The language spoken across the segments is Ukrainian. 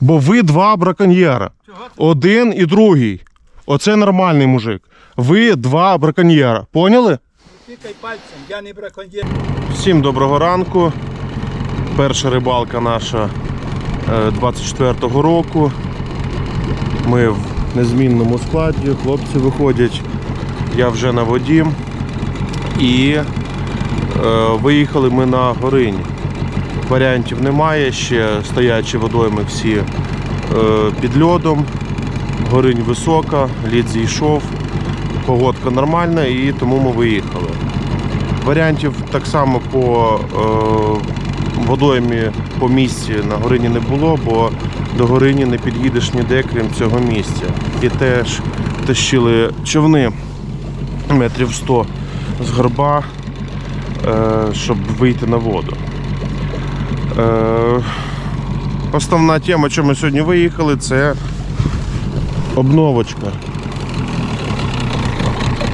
Бо ви два браконьєра. Один і другий. Оце нормальний мужик. Ви два браконьєра. Поняли? Тикай пальцем, я не браконьєр. Всім доброго ранку. Перша рибалка наша е, 24-го року. Ми в незмінному складі, хлопці виходять, я вже на воді. І е, виїхали ми на Горині. Варіантів немає, ще стоячі водойми всі е, під льодом. Горинь висока, лід зійшов, погодка нормальна і тому ми виїхали. Варіантів так само по е, водоймі по місці на горині не було, бо до горині не під'їдеш ніде, крім цього місця. І теж тащили човни метрів 100 з горба, е, щоб вийти на воду. Е, основна тема, чому ми сьогодні виїхали, це обновочка.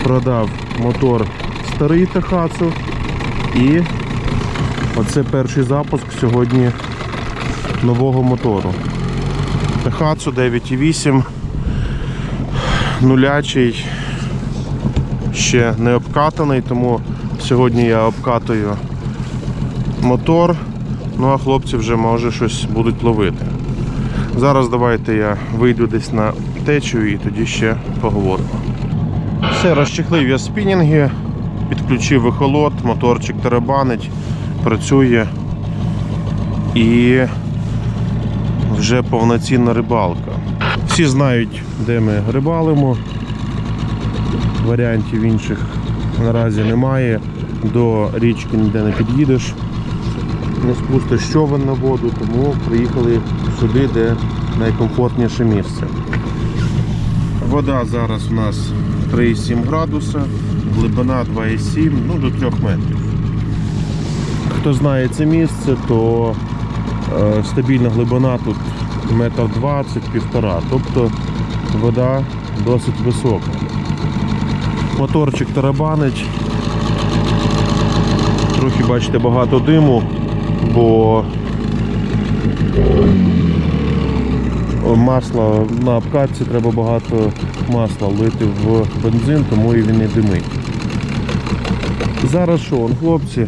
Продав мотор старий Тахацу. І оце перший запуск сьогодні нового мотору. Тахацу 9,8. Нулячий, ще не обкатаний, тому сьогодні я обкатую мотор. Ну а хлопці вже може щось будуть ловити. Зараз давайте я вийду десь на течію і тоді ще поговоримо. Все, розчехлив я спінінги, підключив вихолод, моторчик тарабанить, працює і вже повноцінна рибалка. Всі знають, де ми рибалимо. Варіантів інших наразі немає. До річки ніде не під'їдеш, не спустиш човен на воду, тому приїхали сюди, де найкомфортніше місце. Вода зараз у нас 3,7 градуса, глибина 2,7, ну до 3 метрів. Хто знає це місце, то е, стабільна глибина тут метр 20, півтора, тобто вода досить висока. Моторчик тарабанить. Трохи бачите багато диму, бо О, масла на обкатці треба багато масла лити в бензин, тому і він не димить. Зараз що, он, хлопці,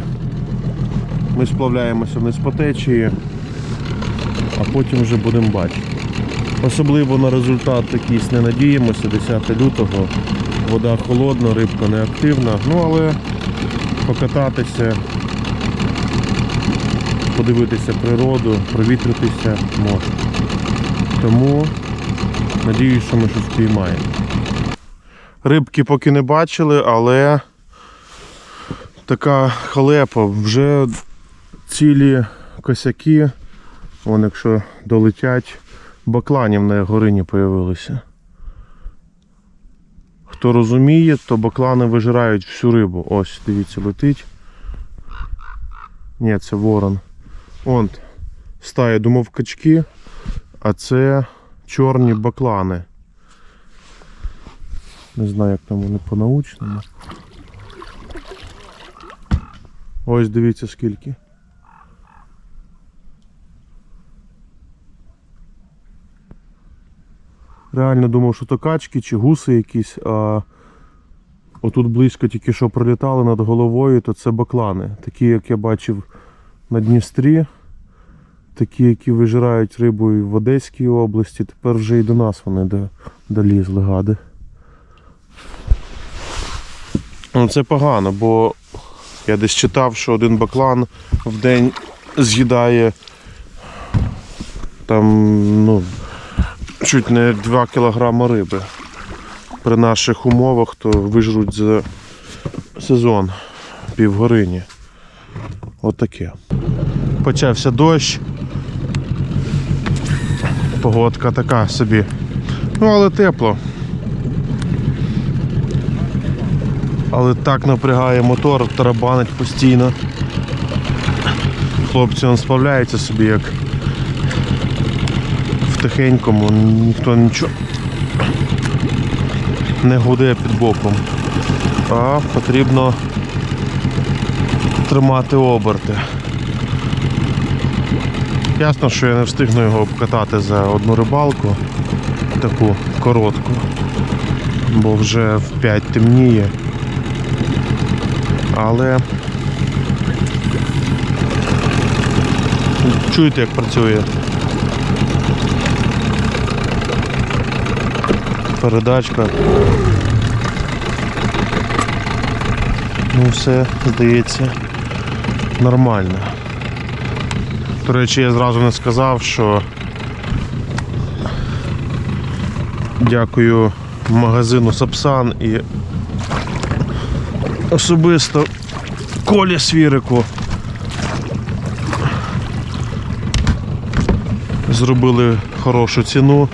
ми сплавляємося вниз по течії, а потім вже будемо бачити. Особливо на результат якийсь не надіємося, 10 лютого, вода холодна, рибка не активна, ну але покататися, подивитися природу, провітритися можна. Тому надіюсь, що ми щось піймаємо. Рибки поки не бачили, але така халепа. Вже цілі косяки, вон якщо долетять, бакланів на горині появилися. Хто розуміє, то баклани вижирають всю рибу. Ось, дивіться, летить. Ні, це ворон. Вон стає, думав качки, а це чорні баклани. Не знаю, як там вони по-научному. Ось дивіться скільки. Реально думав, що то качки чи гуси якісь, а отут близько тільки що пролітали над головою, то це баклани. Такі, як я бачив на Дністрі, такі, які вижирають рибу і в Одеській області, тепер вже і до нас вони долізли, гади. Ну, це погано, бо я десь читав, що один баклан в день з'їдає там, ну, чуть не 2 кілограми риби. При наших умовах то вижруть за сезон півгорині. Отаке. Почався дощ. Погодка така собі. Ну, але тепло. Але так напрягає мотор, тарабанить постійно. Хлопці он справляються собі як в тихенькому, ніхто нічого не гуде під боком. А потрібно тримати оберти. Ясно, що я не встигну його обкатати за одну рибалку, таку коротку, бо вже в 5 темніє. Але чуєте, як працює. Передачка. Ну все, здається, нормально. До речі, я зразу не сказав, що дякую магазину Сапсан і особисто Колі Свірику. Зробили хорошу ціну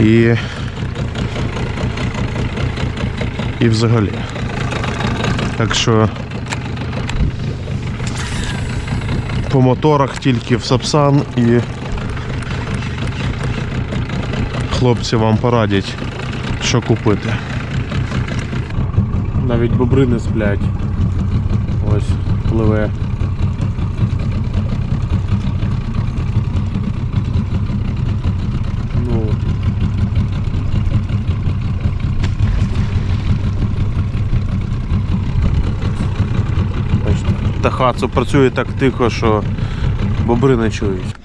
і, і взагалі. Так що по моторах тільки в Сапсан і хлопці вам порадять, що купити. Навіть бобри не сплять. Ось пливе. Ну. Бачите, Тахацу працює так тихо, що бобри не чують.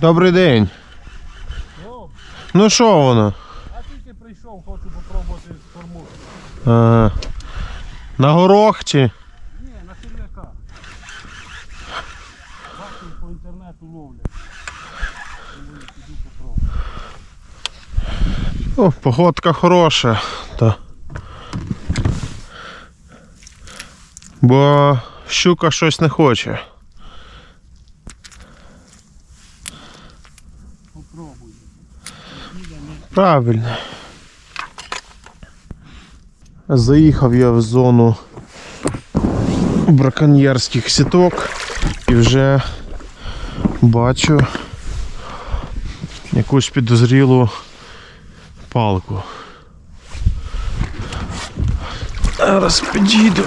Добрий день. Ну що воно? А тільки прийшов, хочу попробувати форму. Ага. На горох чи? Ні, на хильняка. Бачив по інтернету ловлять. Тому піду попробую. О, погодка хороша. Та. Бо щука щось не хоче. Попробуй. Правильно. Заїхав я в зону браконьєрських сіток і вже бачу якусь підозрілу палку. Зараз підійду.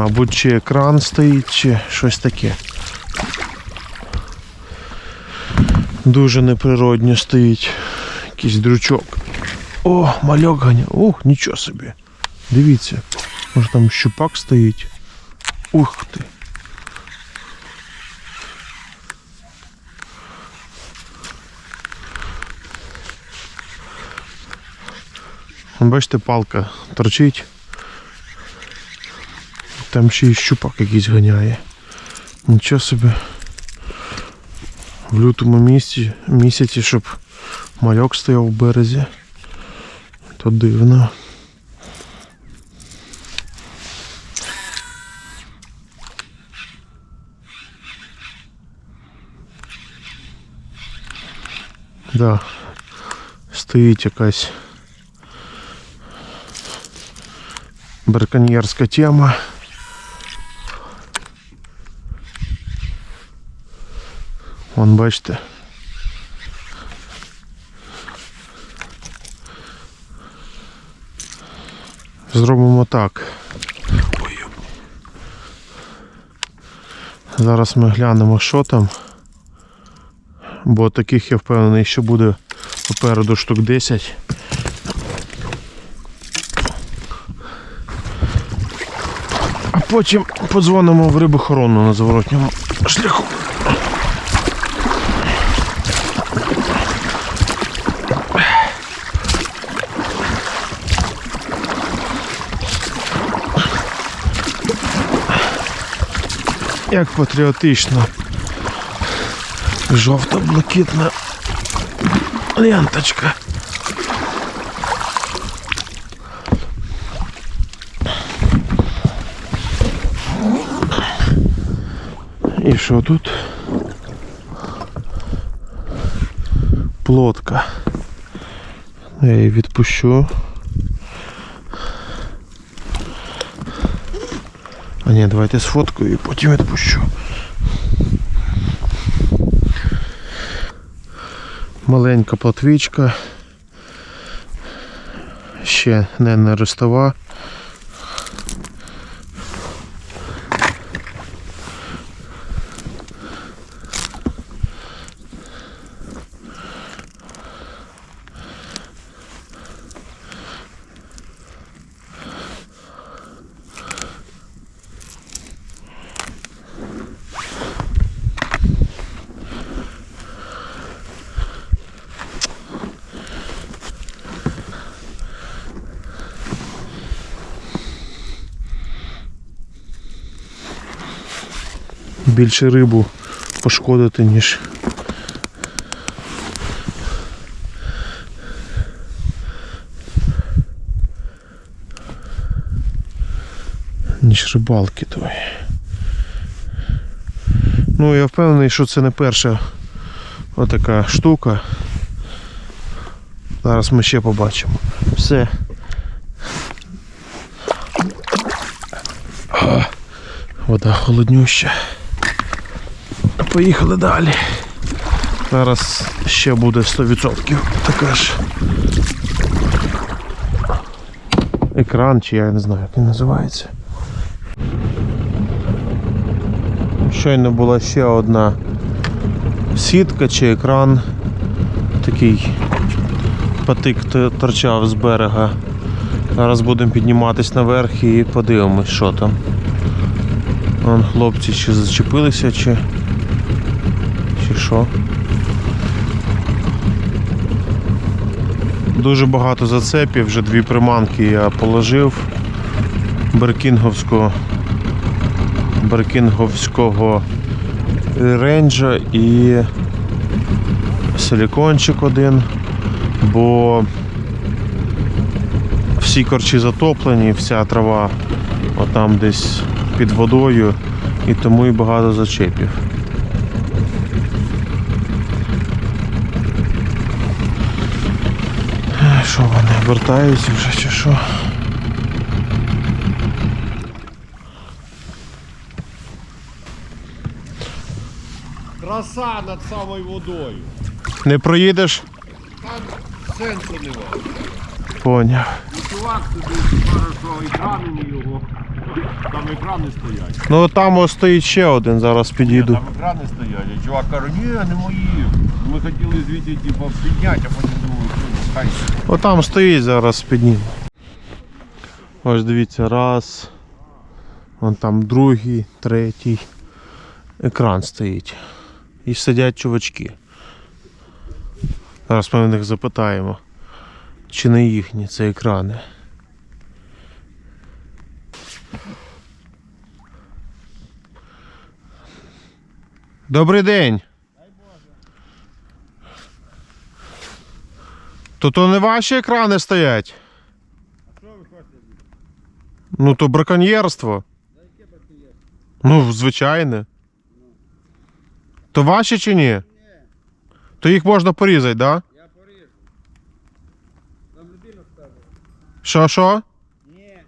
Мабуть, чи екран стоїть, чи щось таке. Дуже неприродньо стоїть. Якийсь дручок. О, мальок ганя. Ух, нічого собі. Дивіться. Може там щупак стоїть. Ух ти. Бачите, палка торчить. Там ще й щупак якийсь ганяє. Нічого собі. В лютому місяці, місяці, щоб мальок стояв в березі. То дивно. Да. Стоїть якась браконьєрська тема. Вон бачите. Зробимо так. Зараз ми глянемо, що там. Бо таких я впевнений, що буде попереду штук 10. А потім подзвонимо в рибохорону на зворотньому шляху. Як патріотично. Жовто-блакитна ленточка. І що тут? Плотка. Я її відпущу. Ні, давайте сфоткаю і потім відпущу. Маленька платвічка. Ще не нерестова. Більше рибу пошкодити, ніж. Ніж рибалки твої. Ну я впевнений, що це не перша отака штука. Зараз ми ще побачимо. Все. Вода холоднюща. Поїхали далі. Зараз ще буде 100% така ж. Екран, чи я не знаю, як він називається. Щойно була ще одна сітка чи екран. Такий патик торчав з берега. Зараз будемо підніматись наверх і подивимось, що там. Вон хлопці чи зачепилися, чи. Що. Дуже багато зацепів, вже дві приманки я положив. Беркінговського Беркінговського рейнджа і силікончик один, бо всі корчі затоплені, вся трава отам десь під водою і тому і багато зачепів. Е, Що вже чи що? Краса над самою водою. Не проїдеш? Там сенсу немає. Поняв. І чувак каже, що екрани не його. Там екрани стоять. Ну там ось стоїть ще один, зараз підійду. Там екрани стоять. І чувак каже, ні, не мої. Ми хотіли звідти типу, підняти, а потім хай. Отам стоїть зараз підніму. Ось дивіться, раз. Вон там другий, третій. Екран стоїть. І сидять чувачки. Зараз ми в них запитаємо, чи не їхні це екрани. Добрий день. То то не ваші екрани стоять? Що ви хочете? Ну то браконьєрство. Ну, звичайне. То ваші чи ні? Ні. То їх можна порізати, да? Я поріжу. Там людина ставила. Що, що? Ні,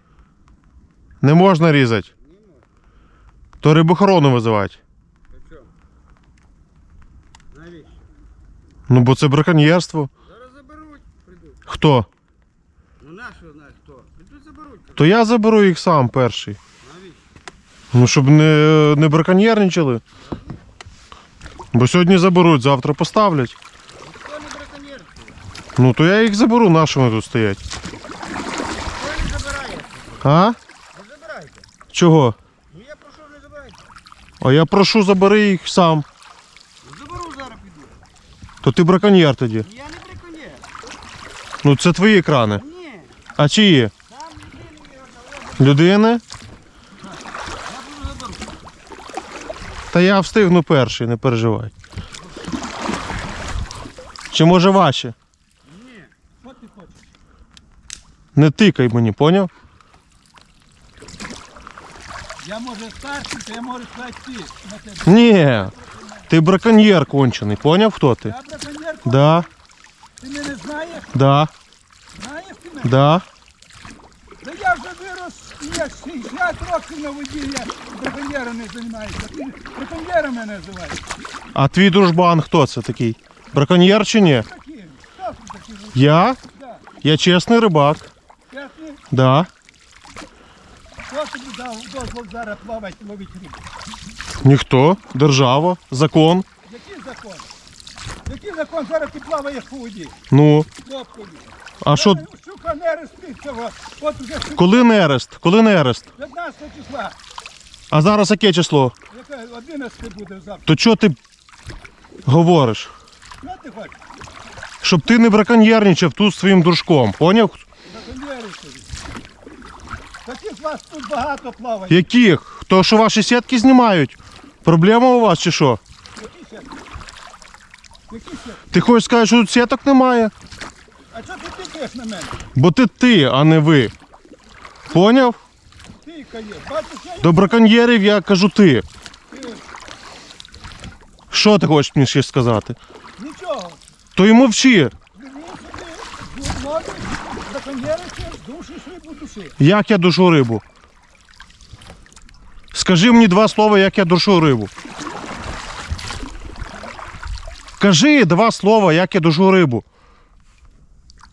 Не можна різати. не можна. То рибохорону визивати. Навіщо? Ну бо це браконьєрство. Хто? Ну нащо знає хто? Прийдуть заберуть. То я заберу їх сам перший. Навіщо? Ну, щоб не, не браконьєрничали. Бо сьогодні заберуть, завтра поставлять. Хто не браконьєрствує? Ну то я їх заберу, на що вони тут стоять. Хто не забирає? А? Не забирайте. Чого? Ну я прошу, не забирайте. А я прошу, забери їх сам. Заберу зараз піду. То ти браконьєр тоді. Я не. Ну це твої екрани. Ні. А чиї? Людини? Та я встигну перший, не переживай. Чи може ваші? Ні. Що ти хочеш? Не тикай мені, поняв? Я може старший, то я можу сказати ти. Ні. Ти браконьєр кончений, поняв хто ти? Я браконьєр, Да, ти мене знаєш? да, Знаєш ти мене? да. Та я вже вирос, я 60 років на воді, я браконьєром не займаюся. Ти браконьєром мене називаєш. А твій дружбан хто це такий? Браконьєр чи ні? Такий, хто ти такий? Я? Да. Я чесний рибак. Чесний, Да. хто тобі дав дозвол зараз плавати, ловити рибу? Ніхто. Держава, закон. Який закон? Який закон зараз ти плаваєш по воді? Ну. Лодкою. А що, Щука не ростить. От вже коли нерест? Коли нерест? 15 числа. А зараз яке число? Яке 11 буде завтра. То чого ти говориш? Що ти хочеш? Щоб ти не браконьєрничав тут своїм дружком, поняв? Браконьєри. Таких вас тут багато плаває. Яких? То що ваші сітки знімають? Проблема у вас чи що? Ти хочеш сказати, що тут сіток немає? А чого ти тикаєш на мене? Бо ти ти, а не ви. Поняв? Тикає. Бачиш, я До браконьєрів я кажу ти. Що ти хочеш мені ще сказати? нічого. То й мовчи. Душиш рибу. Як я душу рибу? Скажи мені два слова, як я душу рибу. Кажи два слова, як я душу рибу.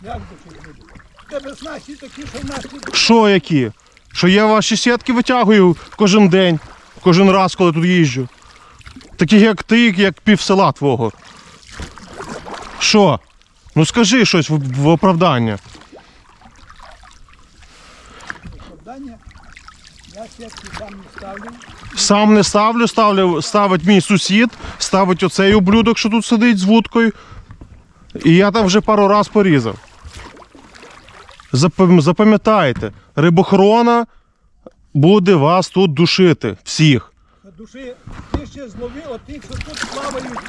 Як душиш рибу? Тебе снасті такі, що в нас тут Що які? Що я ваші сітки витягую кожен день, кожен раз, коли тут їжджу. Таких як ти, як пів села твого. Що? Ну скажи щось в, в оправдання. завдання. Я сітки сам не ставлю. Сам не ставлю, ставлю, ставить мій сусід, ставить оцей ублюдок, що тут сидить з вудкою. І я там вже пару раз порізав. Запам- Запам'ятайте, рибохорона буде вас тут душити. Всіх. На душі ти ще злови отих, що тут плавають,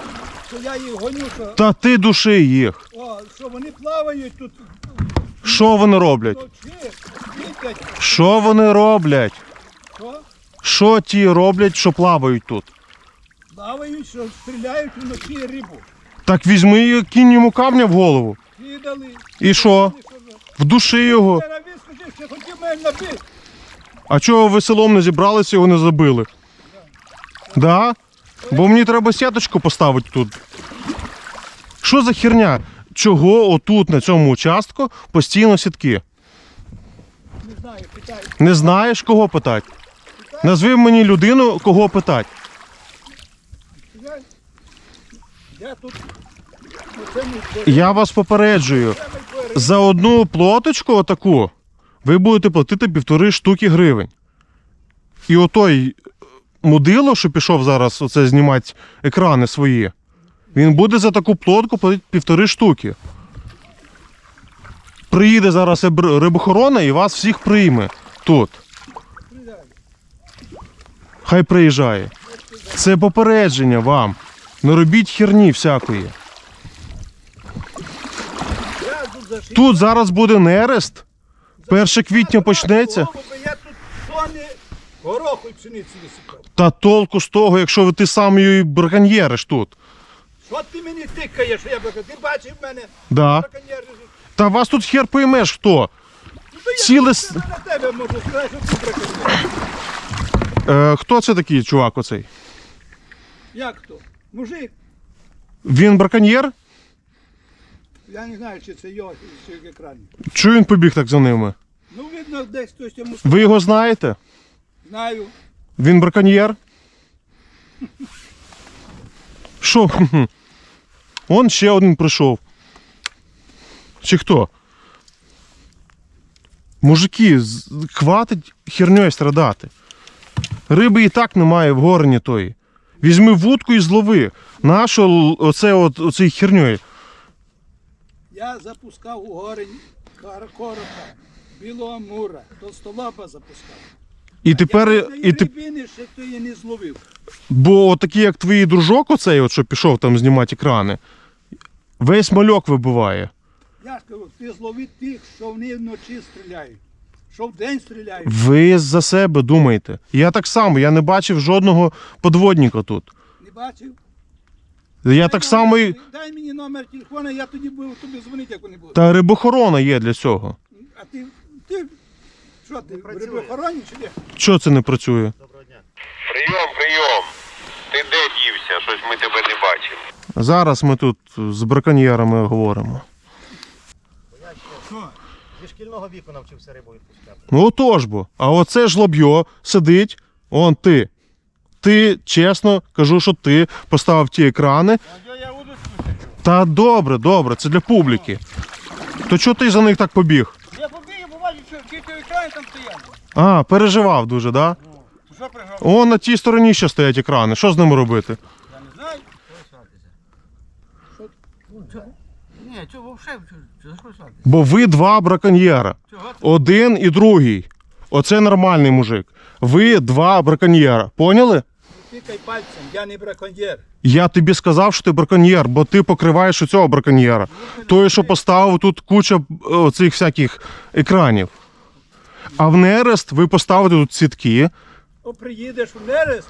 що я їх гоню, що, Та ти души їх. о, що вони плавають тут Що вони роблять? Що вони роблять? Що? Що ті роблять, що плавають тут? Плавають, що стріляють вночі рибу. Так візьми і кинь йому камня в голову. Кидали. І що? Його. Я хотів мене набити. А чого ви селом не зібралися його не забили? Да? Бо мені треба сіточку поставити тут. Що за херня? Чого отут на цьому участку постійно сітки? Не знаю, питаю. Не знаєш, кого питати? Назви мені людину, кого питати. Я, вас попереджую. За одну плоточку отаку ви будете платити півтори штуки гривень. І отой мудило, що пішов зараз оце знімати екрани свої, він буде за таку плотку платити півтори штуки. Приїде зараз рибохорона і вас всіх прийме тут. Хай приїжджає. Це попередження вам. Не робіть херні всякої. Тут зараз буде нерест. 1 квітня почнеться. Я тут тони гороху і пшениці висипав. Та толку з того, якщо ти сам її браконьєриш тут. Що ти мені тикаєш? Я б- Ти бачив мене? Да. Браконьєр. Та вас тут хер поймеш хто. Ну, то я Ціле с- на тебе можу сказати, що ти браконьєр. Е, хто це такий чувак оцей? Як хто? Мужик? Він браконьєр? Я не знаю, чи це його, чи в екрані. Чого він побіг так за ними? Ну, видно, десь хтось йому Ви його знаєте? знаю. Він браконьєр? Що? Он ще один прийшов. Чи хто? Мужики, хватить херньою страдати. Риби і так немає в горні тої. Візьми вудку і злови. Нащо оце от, оцей херньою? Я запускав у горень кар- білого мура, толстолапа запускав. І тепер. я І ти, рибини ще то я не зловив. бо такі, як твій дружок, оцей, от, що пішов там знімати екрани, весь мальок вибиває. Я ж кажу, ти злови тих, що вони вночі стріляють, що вдень стріляють. Ви за себе думаєте. Я так само, я не бачив жодного подводника тут. Не бачив? Я так само і. Дай мені номер телефона, я тоді буду тобі дзвонити, як вони будуть. Та рибохорона є для цього. А ти, ти, що ти, в рибохороні чи де? Що це не працює? Доброго дня. Прийом, прийом. Ти де дівся? Щось ми тебе не бачимо. Зараз ми тут з браконьєрами говоримо. Зі шкільного віку навчився відпускати. Ну отож бо. А оце ж лоб'йо сидить, он ти. Ти, чесно, кажу, що ти поставив ті екрани. Та добре, добре, це для публіки. То чого ти за них так побіг? Я побіг, я побачив, що ті екрани там стоять. А, переживав дуже, да? Що приграв? О, на тій стороні ще стоять екрани. Що з ними робити? Я не знаю. Ні, вовше за що свати? Бо ви два браконьєра. Один і другий. Оце нормальний мужик. Ви два браконьєра. Поняли? тикай пальцем, я не браконьєр. Я тобі сказав, що ти браконьєр, бо ти покриваєш у цього браконьєра. Той, що поставив тут куча е, цих всяких екранів. А в нерест ви поставите тут сітки. О, приїдеш в нерест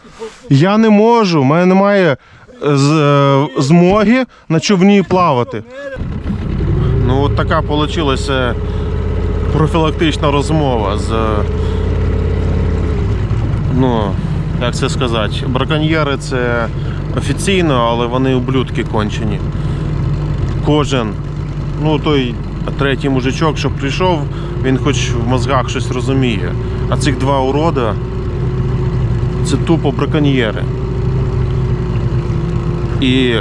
і Я не можу, в мене немає е, з, е, змоги на човні плавати. Ну, от така вийшла профілактична розмова з. Ну, як це сказати, браконьєри це офіційно, але вони ублюдки кончені. Кожен, ну той третій мужичок, що прийшов, він хоч в мозгах щось розуміє. А цих два урода це тупо браконьєри. І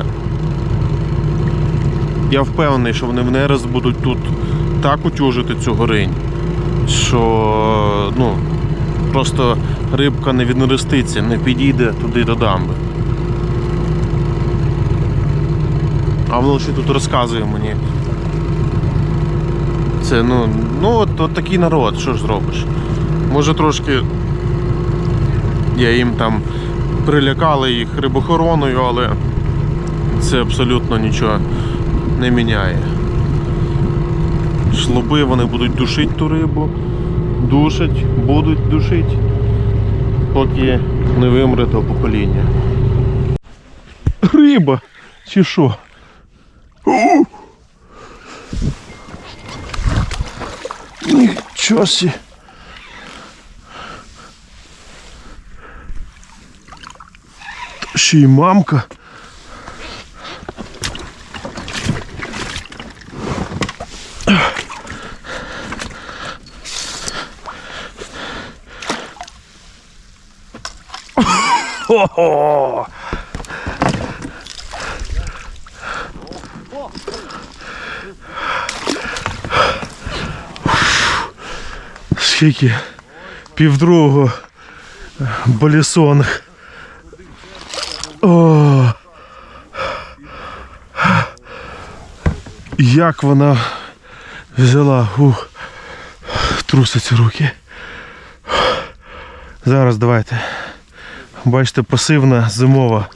я впевнений, що вони в нерест будуть тут так утюжити цю горинь, що ну, просто рибка не віднереститься, не підійде туди до дамби. А воно ще тут розказує мені. Це ну, ну от, от такий народ, що ж зробиш? Може трошки я їм там прилякали їх рибохороною, але це абсолютно нічого не міняє. Шлоби вони будуть душити ту рибу, душать, будуть душити, поки не вимре то покоління. Риба! Чи що? Нічого сі. Ще й мамка. Хо-хо! Скільки? Півдругого болісонг. О! Як вона взяла, ух, трусяться руки. Зараз давайте. Бачите, пасивна зимова.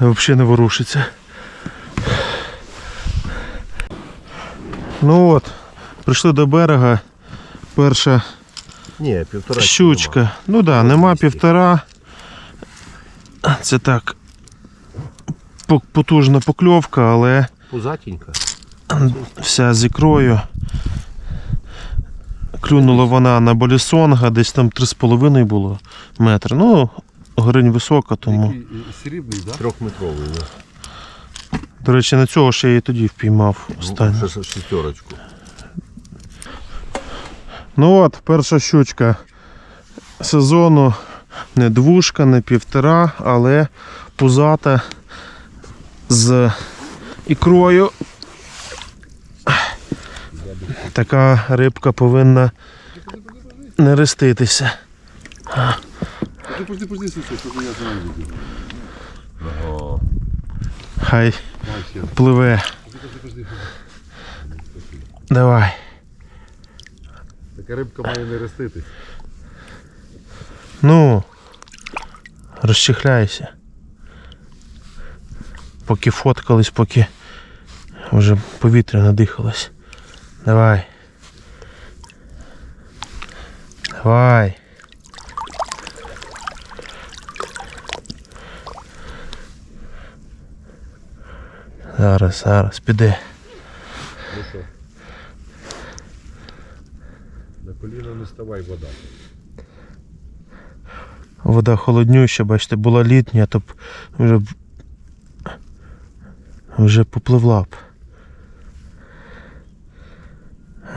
Взагалі не ворушиться. Ну от, прийшли до берега. Перша Ні, півтора. щучка. Ну так, да, нема півтора. Це так. Потужна покльовка, але Пузатенька. вся з ікрою. Клюнула вона на болісонга, десь там 3,5 було метри. Ну, горинь висока, тому. Срібний, так? Трьохметровий, да. До речі, на цього ще я і тоді впіймав останній. Ну, ще шестерочку. Ну от, перша щучка сезону не двушка, не півтора, але пузата з ікрою. Така рибка повинна не реститися. Подожди, подожди, слушай, чтобы я знаю. Хай пливе. Давай. Така рибка має не роститись. Ну, розчихляйся. Поки фоткались, поки вже повітря надихалось. Давай. Давай. Зараз, зараз, піде. На коліна не ставай вода. Вода холоднюща, бачите, була літня, то б вже, б- вже попливла б.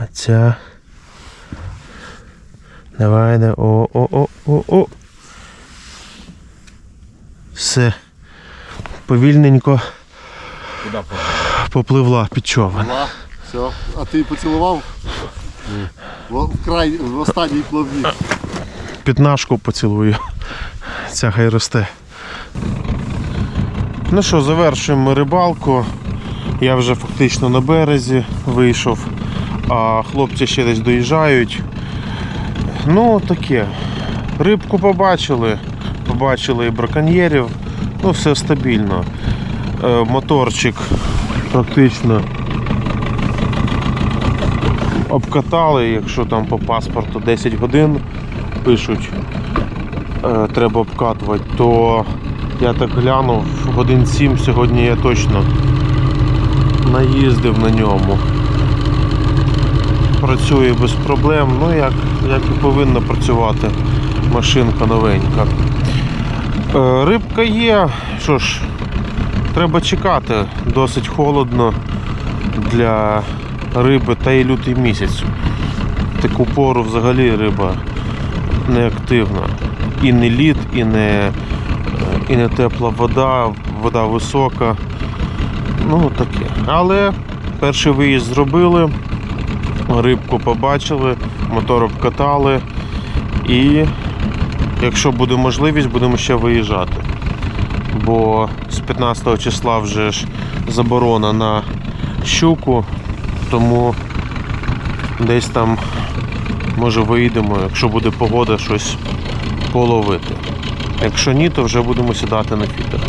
А ця. Давай, давай. О, о, о, о, о. Все. Повільненько попливла під човен. Все. А ти поцілував? В, в край, в останній плавні. Пітнашку поцілую. Ця хай росте. Ну що, завершуємо рибалку. Я вже фактично на березі вийшов, а хлопці ще десь доїжджають. Ну, таке. Рибку побачили, побачили і браконьєрів. Ну, все стабільно. Е, Моторчик практично обкатали, якщо там по паспорту 10 годин пишуть, е, треба обкатувати, то я так глянув, годин 7 сьогодні я точно наїздив на ньому. Працює без проблем, ну як, як і повинна працювати машинка новенька. Е, Рибка є, що ж, треба чекати, досить холодно для риби та й лютий місяць. Таку пору взагалі риба не активна. І не лід, і не, і не тепла вода, вода висока. Ну таке. Але перший виїзд зробили, рибку побачили, мотор обкатали і якщо буде можливість, будемо ще виїжджати. Бо з 15 числа вже ж заборона на щуку, тому десь там може виїдемо, якщо буде погода, щось половити. Якщо ні, то вже будемо сідати на фітер.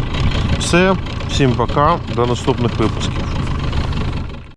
Все, всім пока, до наступних випусків.